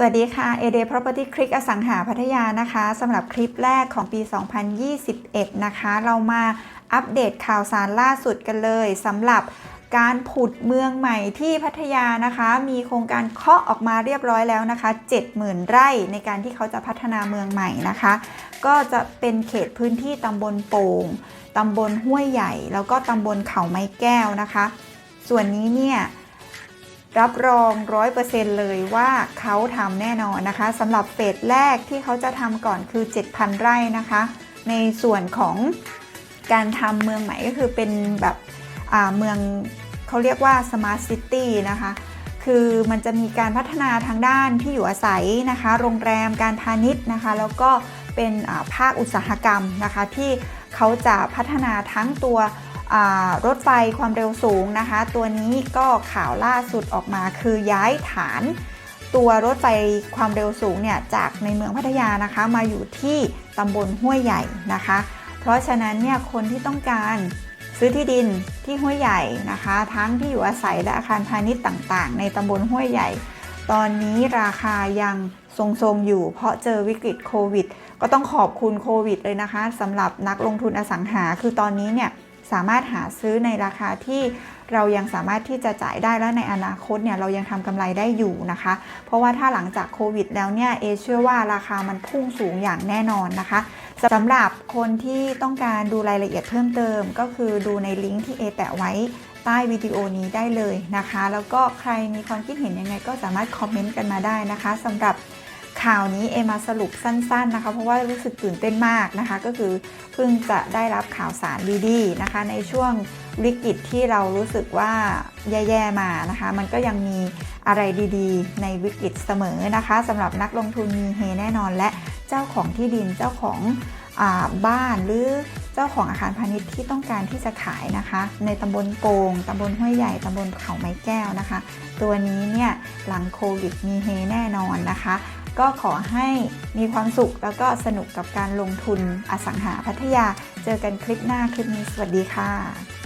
สวัสดีค่ะ a d Property Click อสังหาพัทยานะคะสำหรับคลิปแรกของปี 2021 นะคะ เรามาอัปเดตข่าวสารล่าสุดกันเลยสำหรับการผุดเมืองใหม่ที่พัทยานะคะ มีโครงการเคาะออกมาเรียบร้อยแล้วนะคะ 70,000 ไร่ในการที่เขาจะพัฒนาเมืองใหม่นะคะ ก็จะเป็นเขตพื้นที่ตำบลโป่งตำบลห้วยใหญ่ แล้วก็ตำบลเขาไม้แก้วนะคะ ส่วนนี้เนี่ย รับรอง100%เปอร์เซ็นเลยว่าเขาทำแน่นอนนะคะสำหรับเฟสแรกที่เขาจะทำก่อนคือ 7,000 ไร่นะคะ ในส่วนของการทำเมืองใหม่ก็คือเป็นแบบอ่าเมืองเขาเรียกว่า Smart City นะคะ คือมันจะมีการพัฒนาทางด้านที่อยู่อาศัยนะคะ โรงแรมการพาณิชย์นะคะ แล้วก็เป็นอ่าภาคอุตสาหกรรมนะคะที่เขาจะพัฒนาทั้งตัว รถไฟความเร็วสูงนะคะ ตัวนี้ก็ข่าวล่าสุดออกมาคือย้ายฐาน ตัวรถไฟความเร็วสูงเนี่ยจากในเมืองพัทยานะคะมาอยู่ที่ตำบลห้วยใหญ่นะคะ เพราะฉะนั้นเนี่ยคนที่ต้องการซื้อที่ดินที่ห้วยใหญ่นะคะ ทั้งที่อยู่อาศัยและอาคารพาณิชย์ต่างๆ ในตำบลห้วยใหญ่ ตอนนี้ราคายังทรงๆอยู่ เพราะเจอวิกฤตโควิด ก็ต้องขอบคุณโควิดเลยนะคะสำหรับนักลงทุนอสังหาคือตอนนี้เนี่ย สามารถหาซื้อในราคาที่เรายังสามารถที่จะจ่ายได้และในอนาคตเนี่ยเรายังทำกำไรได้อยู่นะคะ เพราะว่าถ้าหลังจากโควิดแล้วเนี่ยเอเชื่อว่าราคามันพุ่งสูงอย่างแน่นอนนะคะสำหรับคนที่ต้องการดูรายละเอียดเพิ่มเติม ก็คือดูในลิงก์ที่เอแปะไว้ใต้วิดีโอนี้ได้เลยนะคะ แล้วก็ใครมีความคิดเห็นยังไงก็สามารถคอมเมนต์กันมาได้นะคะสำหรับ ข่าวนี้เอมาสรุปสั้นๆนะคะ เพราะว่ารู้สึกตื่นเต้นมากนะคะ ก็คือเพิ่งจะได้รับข่าวสารดีๆนะคะ ในช่วงวิกฤตที่เรารู้สึกว่าแย่ๆมานะคะ มันก็ยังมีอะไรดีๆ ในวิกฤตเสมอนะคะสำหรับนักลงทุนมีเฮแน่นอน และเจ้าของที่ดินเจ้าของอบ้านหรือเจ้าของอาคารพาณิชย์ที่ต้องการที่จะขายนะคะ ในตำบลโปง่งตำบลห้วยใหญ่ตำบลเขาไม้แก้วนะคะ ตัวนี้เนี่ยหลังโควิดมีเฮแน่นอนนะคะ ก็ขอให้มีความสุขแล้วก็สนุกกับการลงทุนอสังหาพัทยา เจอกันคลิปหน้าคลิปนี้สวัสดีค่ะ